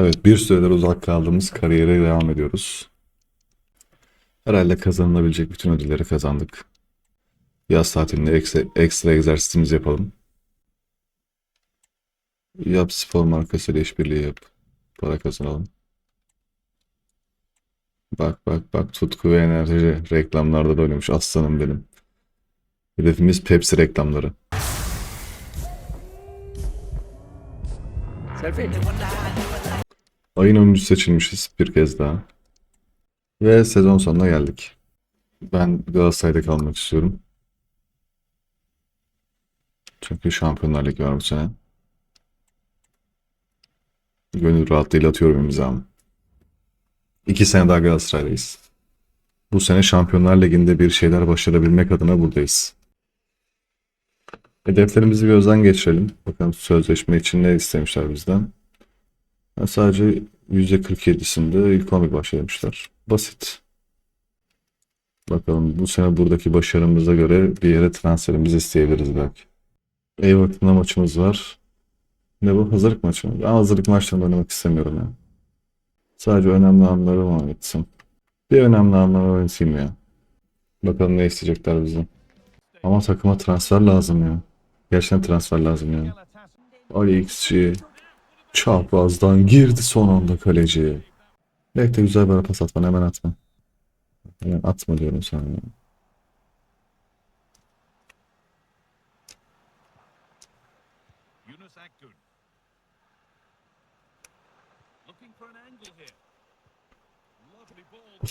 Evet bir süredir uzak kaldığımız kariyere devam ediyoruz. Herhalde kazanılabilecek bütün ödülleri kazandık. Yaz tatilinde ekstra, ekstra egzersizimizi yapalım. Yap spor markasıyla işbirliği yap. Para kazanalım. Bak bak bak tutku ve enerji reklamlarda da oynamış aslanım benim. Hedefimiz Pepsi reklamları. Ayın oyuncusu seçilmişiz bir kez daha. Ve sezon sonuna geldik. Ben Galatasaray'da kalmak istiyorum. Çünkü Şampiyonlar Ligi var bu sene. Gönül rahatlığıyla atıyorum imzamı. İki sene daha Galatasaray'dayız. Bu sene Şampiyonlar Ligi'nde bir şeyler başarabilmek adına buradayız. Hedeflerimizi gözden geçirelim. Bakalım sözleşme için ne istemişler bizden. Ha, sadece %47'sinde ilk 11 başlamışlar. Basit. Bakalım bu sene buradaki başarımıza göre bir yere transferimizi isteyebiliriz belki. Everton'la maçımız var. Ne bu? Hazırlık maçı mı? Ben hazırlık maçlarında oynamak istemiyorum ya. Sadece önemli anları mı oynatayım? Bir önemli anları oynatayım ya. Bakalım ne isteyecekler bizden. Ama takıma transfer lazım ya. Gerçekten transfer lazım ya. Ali XG çaprazdan girdi son anda kaleci. Bekle güzel bir pas at bana hemen atma. Hemen atma diyorum sana ya.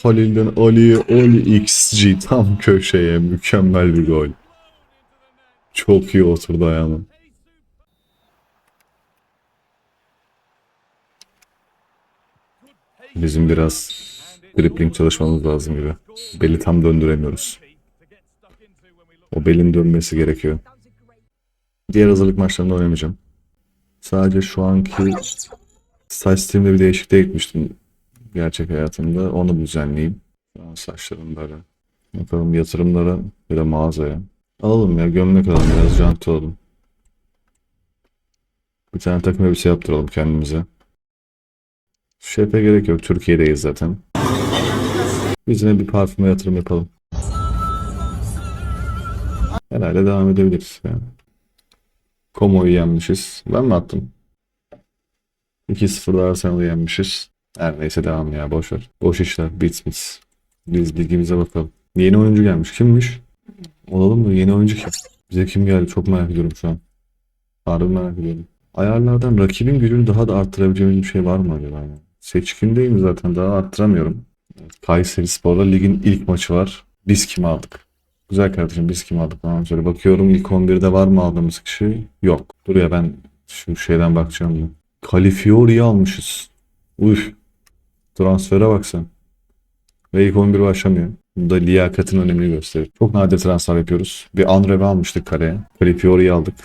Halil'den Ali, Ali XG tam köşeye mükemmel bir gol. Çok iyi oturdu ayağına. Bizim biraz dribbling çalışmamız lazım gibi. Beli tam döndüremiyoruz. O belin dönmesi gerekiyor. Diğer hazırlık maçlarında oynamayacağım. Sadece şu anki saç stilimde bir değişikliğe gitmiştim gerçek hayatımda. Onu düzenleyeyim. Şu saçlarım böyle. Bakalım yatırımlara ya da mağazaya. Alalım ya gömlek alalım biraz jant alalım. Bir tane takım elbise yaptıralım kendimize. Şefe gerek yok. Türkiye'deyiz zaten. Biz yine bir parfüme yatırım yapalım. Herhalde devam edebiliriz yani. Komo'yu yenmişiz. Ben mi attım? 2-0'da Arsenal'ı yenmişiz. Her neyse devam ya boş ver. Boş işler. Bits. Biz ligimize bakalım. Yeni oyuncu gelmiş. Kimmiş? Olalım mı? Yeni oyuncu kim? Bize kim geldi? Çok merak ediyorum şu an. Harbi merak ediyorum. Ayarlardan rakibin gücünü daha da arttırabileceğimiz bir şey var mı acaba? ya? Seçkindeyim zaten daha arttıramıyorum. Kayseri Spor'la ligin ilk maçı var. Biz kim aldık? Güzel kardeşim biz kim aldık falan şöyle bakıyorum ilk 11'de var mı aldığımız kişi? Yok. Dur ya ben şu şeyden bakacağım. ya. Califiori'yi almışız. Uf. Transfere bak sen. Ve ilk 11 başlamıyor. Bu da liyakatın önemini gösterir. Çok nadir transfer yapıyoruz. Bir Andreve almıştık kaleye. Califiori'yi aldık.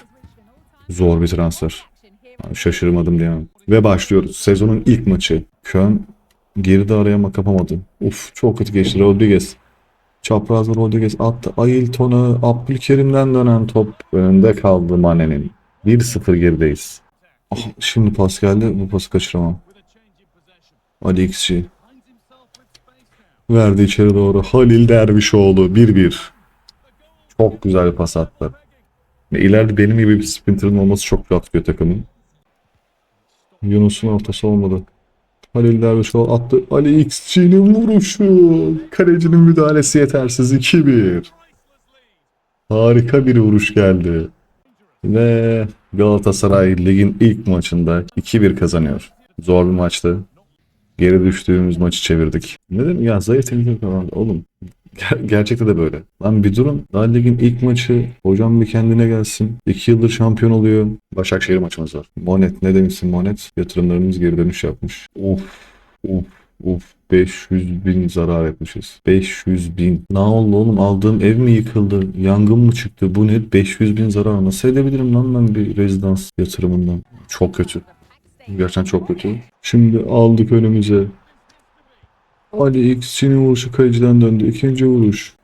Zor bir transfer. Şaşırmadım diyemem. Ve başlıyoruz. Sezonun ilk maçı. Köln girdi araya ama kapamadı. Uf çok kötü geçti. Rodriguez. Çaprazda Rodriguez attı. Ailton'a Abdülkerim'den dönen top önünde kaldı Mane'nin. 1-0 gerideyiz. Ah, şimdi pas geldi. Bu pası kaçıramam. Ali XG. Verdi içeri doğru. Halil Dervişoğlu 1-1. Çok güzel bir pas attı. Ve ileride benim gibi bir sprinter'ın olması çok rahatlıyor takımın. Yunus'un ortası olmadı. Halil Dervişoğlu attı. Ali XG'nin vuruşu. Kalecinin müdahalesi yetersiz 2-1. Harika bir vuruş geldi. Ve Galatasaray ligin ilk maçında 2-1 kazanıyor. Zor bir maçtı. Geri düştüğümüz maçı çevirdik. Ne demek ya zayıf teknik falan. Oğlum ger- gerçekte de böyle. Lan bir durun. Daha ligin ilk maçı. Hocam bir kendine gelsin. 2 yıldır şampiyon oluyor. Başakşehir maçımız var. Monet ne demişsin Monet? Yatırımlarımız geri dönüş yapmış. Of of of 500 bin zarar etmişiz. 500 bin. Ne oldu oğlum? Aldığım ev mi yıkıldı? Yangın mı çıktı? Bu ne? 500 bin zarar. Nasıl edebilirim lan ben bir rezidans yatırımından? Çok kötü. Gerçekten çok kötü. Şimdi aldık önümüze. Ali X'inin vuruşu kaleciden döndü. İkinci vuruş.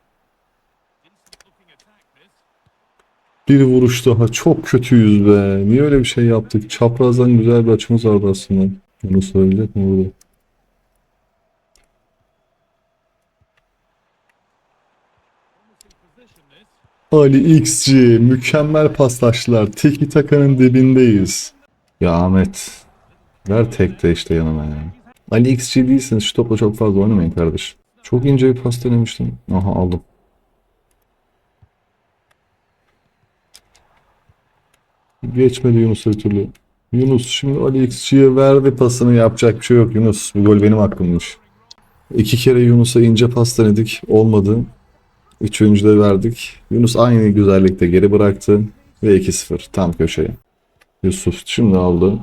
Bir vuruş daha. Çok kötüyüz be. Niye öyle bir şey yaptık? Çaprazdan güzel bir açımız vardı aslında. Yunus ölecek mi burada? Ali XG mükemmel paslaştılar. Tiki takanın dibindeyiz. Ya Ahmet ver tek de işte yanına ya. Ali XG değilsiniz şu topla çok fazla oynamayın kardeş. Çok ince bir pas denemiştim. Aha aldım. Geçmedi Yunus'a bir türlü. Yunus şimdi Ali XG'ye verdi pasını yapacak bir şey yok Yunus. Bu gol benim hakkımmış. İki kere Yunus'a ince pas denedik. Olmadı. Üçüncü de verdik. Yunus aynı güzellikte geri bıraktı. Ve 2-0 tam köşeye. Yusuf şimdi aldı.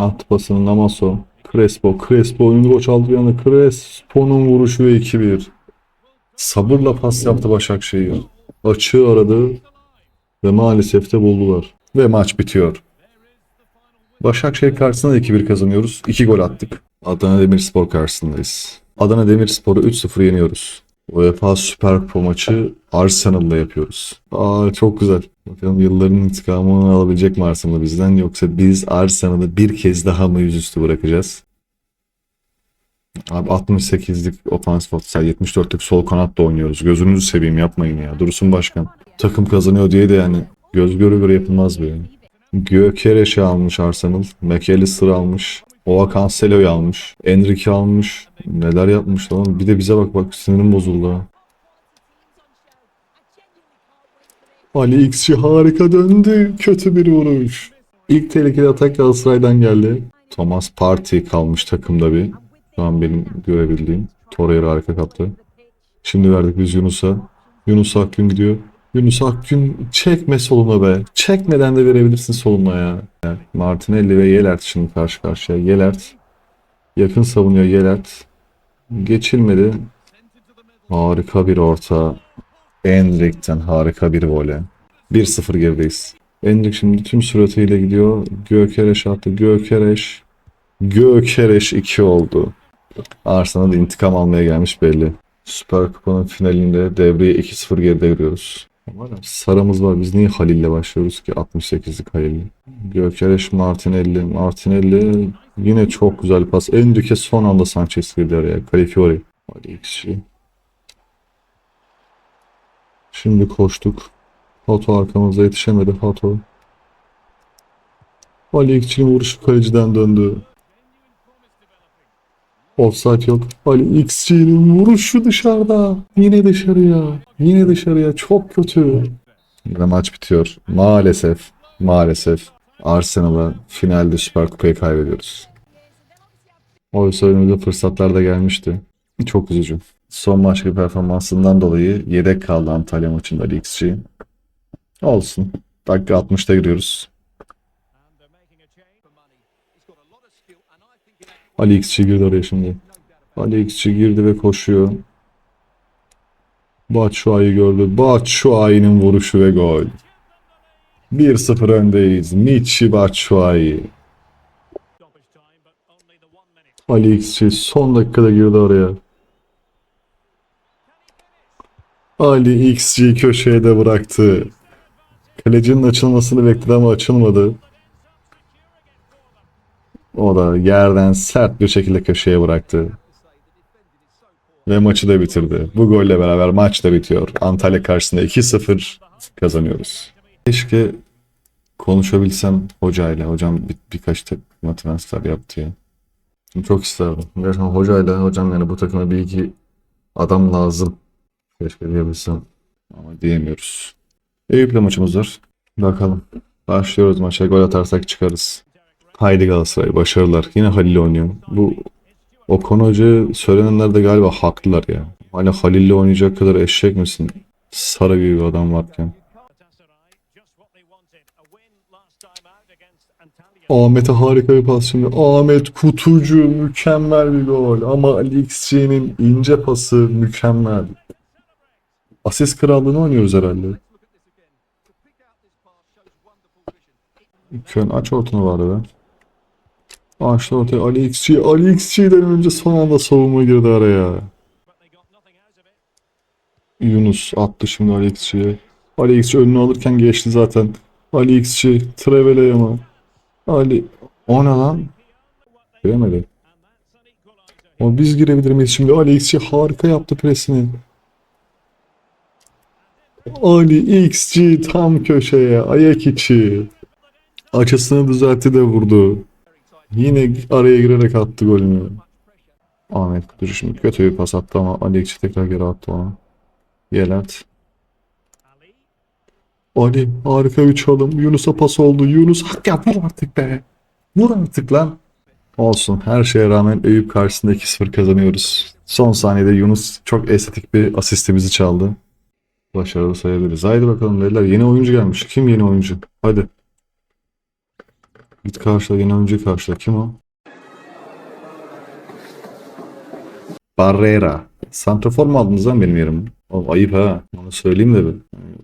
Attı pasını Namaso. Crespo. Crespo oyunu boşaldı bir anda. Crespo'nun vuruşu ve 2-1. Sabırla pas yaptı Başakşehir. Açığı aradı. Ve maalesef de buldular. Ve maç bitiyor. Başakşehir karşısında da 2-1 kazanıyoruz. 2 gol attık. Adana Demirspor karşısındayız. Adana Demirspor'u 3-0 yeniyoruz. UEFA Süper Kupa maçı Arsenal'la yapıyoruz. Aa çok güzel. Bakalım yılların intikamını alabilecek mi Arsenal bizden yoksa biz Arsenal'ı bir kez daha mı yüzüstü bırakacağız? Abi 68'lik ofansif offside 74'lük sol kanatta oynuyoruz. Gözünüzü seveyim yapmayın ya. Dursun Başkan. Takım kazanıyor diye de yani göz göre göre yapılmaz bu yani. Gökereş'i almış Arsenal. McAllister almış. Oa Cancelo'yu almış. Enrique almış. Neler yapmış lan. Bir de bize bak bak sinirim bozuldu ha. Ali XG harika döndü. Kötü bir vuruş. İlk tehlikeli atak Galatasaray'dan geldi. Thomas Partey kalmış takımda bir. Şu an benim görebildiğim. Torreira harika kaptı. Şimdi verdik biz Yunus'a. Yunus Akgün gidiyor. Yunus Akgün çekme soluna be. Çekmeden de verebilirsin soluna ya. Yani Martinelli ve Yelert şimdi karşı karşıya. Yelert yakın savunuyor Yelert. Geçilmedi. Harika bir orta. Enrik'ten harika bir vole. 1-0 gerideyiz. Enrik şimdi tüm süratiyle gidiyor. Gökereş attı. Gökereş. Gökereş 2 oldu. Arsenal intikam almaya gelmiş belli. Süper Kupa'nın finalinde devreye 2-0 geride giriyoruz. Sarımız var. Biz niye Halil'le başlıyoruz ki? 68'lik Halil'le. Gökereş Martinelli. Martinelli yine çok güzel pas. Enrique son anda Sanchez girdi araya. Calafiori. Ali kişi. Şimdi koştuk. Hato arkamızda yetişemedi. Hato. Ali İkçi'nin vuruşu kaleciden döndü. Offside yok. Ali XG'nin vuruşu dışarıda. Yine dışarıya. Yine dışarıya. Çok kötü. Ve maç bitiyor. Maalesef. Maalesef. Arsenal'a finalde Süper Kupayı kaybediyoruz. Oysa önümüze fırsatlar da gelmişti. Çok üzücü. Son maçki performansından dolayı yedek kaldı Antalya maçında XG. Olsun. Dakika 60'ta giriyoruz. Ali XG girdi oraya şimdi. Ali XG girdi ve koşuyor. Batshuayi gördü. Batshuayi'nin vuruşu ve gol. 1-0 öndeyiz. Michi Batshuayi. Ali XG son dakikada girdi oraya. Ali XG köşeye de bıraktı. Kalecinin açılmasını bekledi ama açılmadı. O da yerden sert bir şekilde köşeye bıraktı. Ve maçı da bitirdi. Bu golle beraber maç da bitiyor. Antalya karşısında 2-0 kazanıyoruz. Keşke konuşabilsem hocayla. Hocam bir, birkaç takıma transfer yaptı ya. Çok isterdim. Gerçekten hocayla hocam yani bu takıma bir iki adam lazım. Keşke diyebilsem. Ama diyemiyoruz. Eyüp'le maçımız var. Bakalım. Başlıyoruz maça. Gol atarsak çıkarız. Haydi Galatasaray. Başarılar. Yine Halil oynuyor. Bu Okan Hoca söylenenler de galiba haklılar ya. Hala Halil'le oynayacak kadar eşek misin? Sara gibi bir adam varken. Ahmet'e harika bir pas şimdi. Ahmet Kutucu mükemmel bir gol. Ama Ali XG'nin ince pası mükemmel. Asist krallığını oynuyoruz herhalde. Kön aç ortanı var be. Açtı ortaya Ali XG. Ali XG'den önce son anda savunma girdi araya. Yunus attı şimdi Ali XG'ye. Ali XG önünü alırken geçti zaten. Ali XG Trevel'e ama. Ali. O ne lan? Giremedi. Ama biz girebilir miyiz şimdi? Ali XG harika yaptı presini. Ali XG tam köşeye ayak içi. Açısını düzeltti de vurdu. Yine araya girerek attı golünü. Ahmet Kutucu şimdi kötü bir pas attı ama Ali XG tekrar geri attı ona. Yelert. Ali harika bir çalım. Yunus'a pas oldu. Yunus hak yap vur artık be. Vur artık lan. Olsun. Her şeye rağmen Eyüp karşısında 2-0 kazanıyoruz. Son saniyede Yunus çok estetik bir asistimizi çaldı. Başarılı sayabiliriz. Haydi bakalım beyler. Yeni oyuncu gelmiş. Kim yeni oyuncu? Hadi. Git karşıla yeni oyuncuyu karşıla. Kim o? Barrera. Santrafor mu aldınız lan benim yerime? Oğlum ayıp ha. Onu söyleyeyim de bir.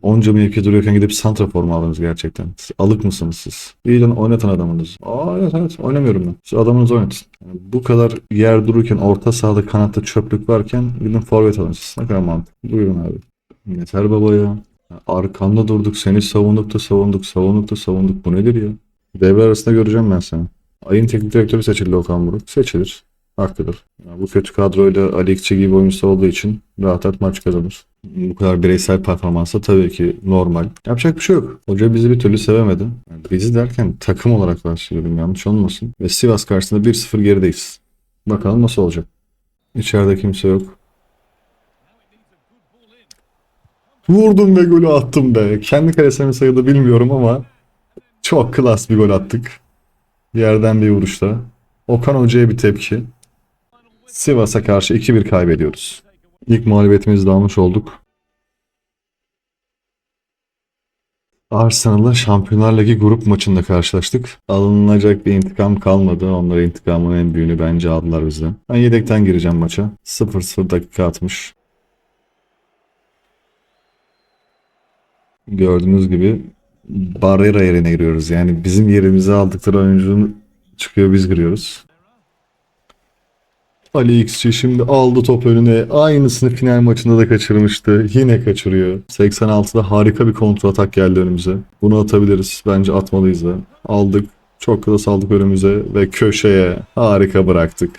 Onca mevki duruyorken gidip santrafor mu aldınız gerçekten? Siz alık mısınız siz? İyi lan oynatın adamınızı. Aa evet evet oynamıyorum ben. Siz adamınızı oynatın. Yani bu kadar yer dururken orta sahada kanatta çöplük varken gidin forvet alın siz. Ne kadar mantıklı. Buyurun abi. Yeter baba ya. Arkanda durduk seni savunduk da savunduk savunduk da savunduk. Bu nedir ya? Devre arasında göreceğim ben seni. Ayın teknik direktörü seçildi Okan Buruk. Seçilir. Haklıdır. Ya bu kötü kadroyla Ali İkçi gibi oyuncusu olduğu için rahat rahat maç kazanır. Bu kadar bireysel performansa tabii ki normal. Yapacak bir şey yok. Hoca bizi bir türlü sevemedi. Yani bizi derken takım olarak bahsediyorum yanlış olmasın. Ve Sivas karşısında 1-0 gerideyiz. Bakalım nasıl olacak. İçeride kimse yok. Vurdum ve golü attım be. Kendi kalesine mi sayıldı bilmiyorum ama çok klas bir gol attık. Yerden bir vuruşta. Okan Hoca'ya bir tepki. Sivas'a karşı 2-1 kaybediyoruz. İlk mağlubiyetimizi de almış olduk. Arsenal'la Şampiyonlar Ligi grup maçında karşılaştık. Alınacak bir intikam kalmadı. Onlara intikamın en büyüğünü bence aldılar bizden. Ben yedekten gireceğim maça. 0-0 dakika atmış. Gördüğünüz gibi Barrera yerine giriyoruz. Yani bizim yerimizi aldıkları oyuncunun çıkıyor biz giriyoruz. Ali XC şimdi aldı top önüne. Aynısını final maçında da kaçırmıştı. Yine kaçırıyor. 86'da harika bir kontra atak geldi önümüze. Bunu atabiliriz. Bence atmalıyız da. Aldık. Çok kısa saldık önümüze ve köşeye harika bıraktık.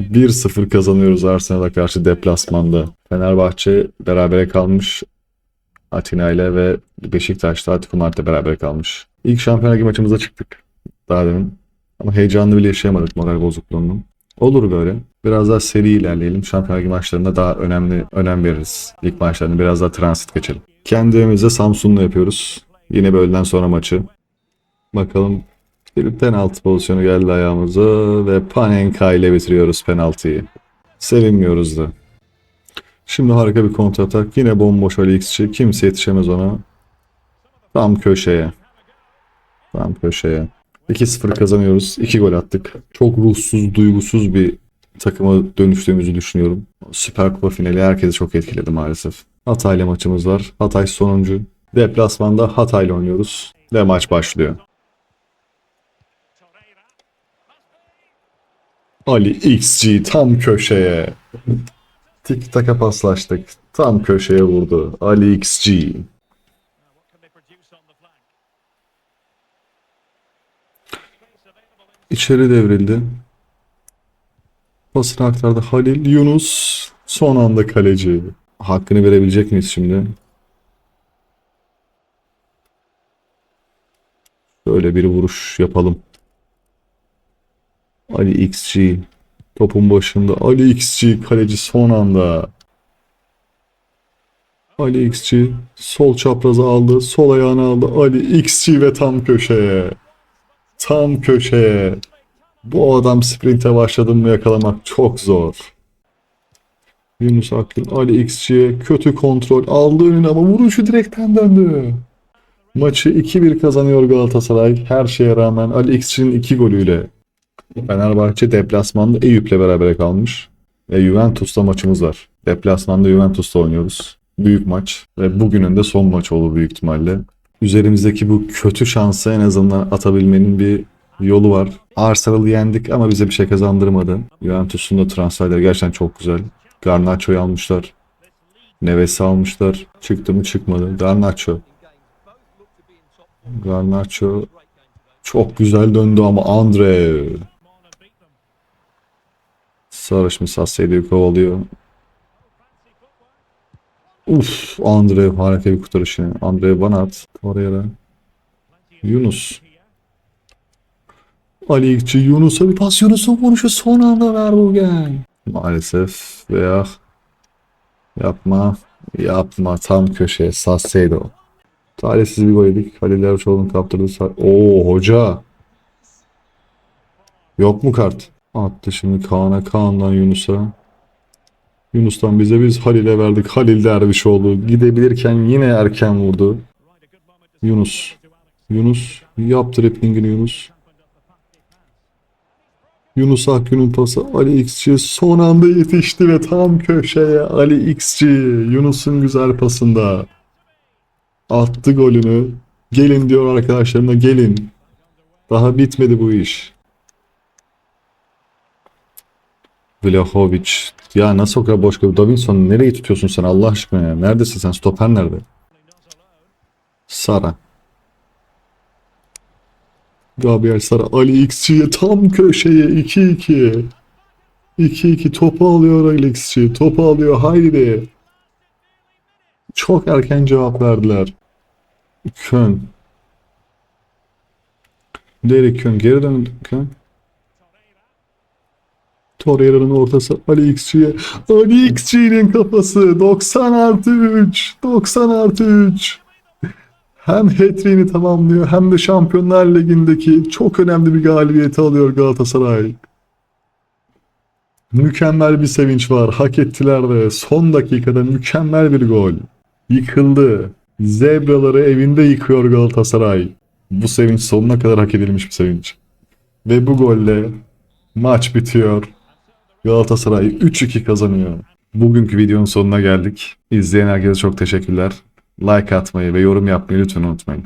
1-0 kazanıyoruz Arsenal'a karşı deplasmanda. Fenerbahçe berabere kalmış Atina ile ve Beşiktaş'ta Atletico Madrid'le berabere kalmış. İlk Şampiyonlar Ligi maçımıza çıktık. Daha demin. Ama heyecanını bile yaşayamadık moral bozukluğunun. Olur böyle. Biraz daha seri ilerleyelim. Şampiyonlar Ligi maçlarında daha önemli önem veririz. Lig maçlarında biraz daha transit geçelim. Kendi evimizde Samsun'la yapıyoruz. Yine bölümden sonra maçı. Bakalım bir penaltı pozisyonu geldi ayağımıza ve Panenka ile bitiriyoruz penaltıyı. Sevinmiyoruz da. Şimdi harika bir kontratak. Yine bomboş Ali X'çi. Kimse yetişemez ona. Tam köşeye. Tam köşeye. 2-0 kazanıyoruz. 2 gol attık. Çok ruhsuz, duygusuz bir takıma dönüştüğümüzü düşünüyorum. Süper Kupa finali herkesi çok etkiledi maalesef. Hatay'la maçımız var. Hatay sonuncu. Deplasmanda Hatay'la oynuyoruz. Ve maç başlıyor. Ali XG tam köşeye. Tik taka paslaştık. Tam köşeye vurdu. Ali XG. İçeri devrildi. Pasını aktardı Halil Yunus. Son anda kaleci. Hakkını verebilecek miyiz şimdi? Böyle bir vuruş yapalım. Ali XG. Topun başında. Ali XG kaleci son anda. Ali XG sol çapraza aldı. Sol ayağını aldı. Ali XG ve tam köşeye. Tam köşeye. Bu adam sprinte başladı mı yakalamak çok zor. Yunus Akgün, Ali XG'ye kötü kontrol aldı önüne ama vuruşu direkten döndü. Maçı 2-1 kazanıyor Galatasaray. Her şeye rağmen Ali XG'nin 2 golüyle. Fenerbahçe deplasmanda Eyüp'le beraber kalmış. Ve Juventus'ta maçımız var. Deplasmanda Juventus'ta oynuyoruz. Büyük maç ve bugünün de son maç olur büyük ihtimalle. Üzerimizdeki bu kötü şansı en azından atabilmenin bir yolu var. Arsenal'ı yendik ama bize bir şey kazandırmadı. Juventus'un da transferleri gerçekten çok güzel. Garnacho'yu almışlar. Neves'i almışlar. Çıktı mı çıkmadı. Garnacho. Garnacho çok güzel döndü ama Andre Sarı şimdi Sassey'de kovalıyor. Uf Andre harika bir kurtarış yine. Andre bana at. Torreira. Yunus. here. Ali İkçi Yunus'a bir pas Yunus'un vuruşu son anda ver bugün. Maalesef veya yapma yapma tam köşeye Sassey'de o. Talihsiz bir gol yedik. Halil Erçoğlu'nun kaptırdığı Oo hoca. Yok mu kart? Attı şimdi Kaan'a Kaan'dan Yunus'a. Yunus'tan bize biz Halil'e verdik. Halil Dervişoğlu gidebilirken yine erken vurdu. Yunus. Yunus yaptı replingini Yunus. Yunus Akgün'ün pası Ali X'ci son anda yetişti ve tam köşeye Ali X'ci Yunus'un güzel pasında attı golünü. Gelin diyor arkadaşlarına gelin. Daha bitmedi bu iş. Vlahovic. Ya nasıl o kadar boş kalıyor? Davinson nereyi tutuyorsun sen Allah aşkına ya? Neredesin sen? Stoper nerede? Sara. Gabriel Sara Ali X'ci'ye tam köşeye 2-2. 2-2 topu alıyor Ali X'ci. Topu alıyor haydi. Çok erken cevap verdiler. Kön. Derek Kön geri dön Kön. Torreira'nın ortası Ali X'ci'ye. Ali X'ci'nin kafası 90 artı 3. 90 artı 3 hem hat-trick'ini tamamlıyor hem de Şampiyonlar Ligi'ndeki çok önemli bir galibiyeti alıyor Galatasaray. Mükemmel bir sevinç var. Hak ettiler de son dakikada mükemmel bir gol. Yıkıldı. Zebraları evinde yıkıyor Galatasaray. Bu sevinç sonuna kadar hak edilmiş bir sevinç. Ve bu golle maç bitiyor. Galatasaray 3-2 kazanıyor. Bugünkü videonun sonuna geldik. İzleyen herkese çok teşekkürler. Like atmayı ve yorum yapmayı lütfen unutmayın.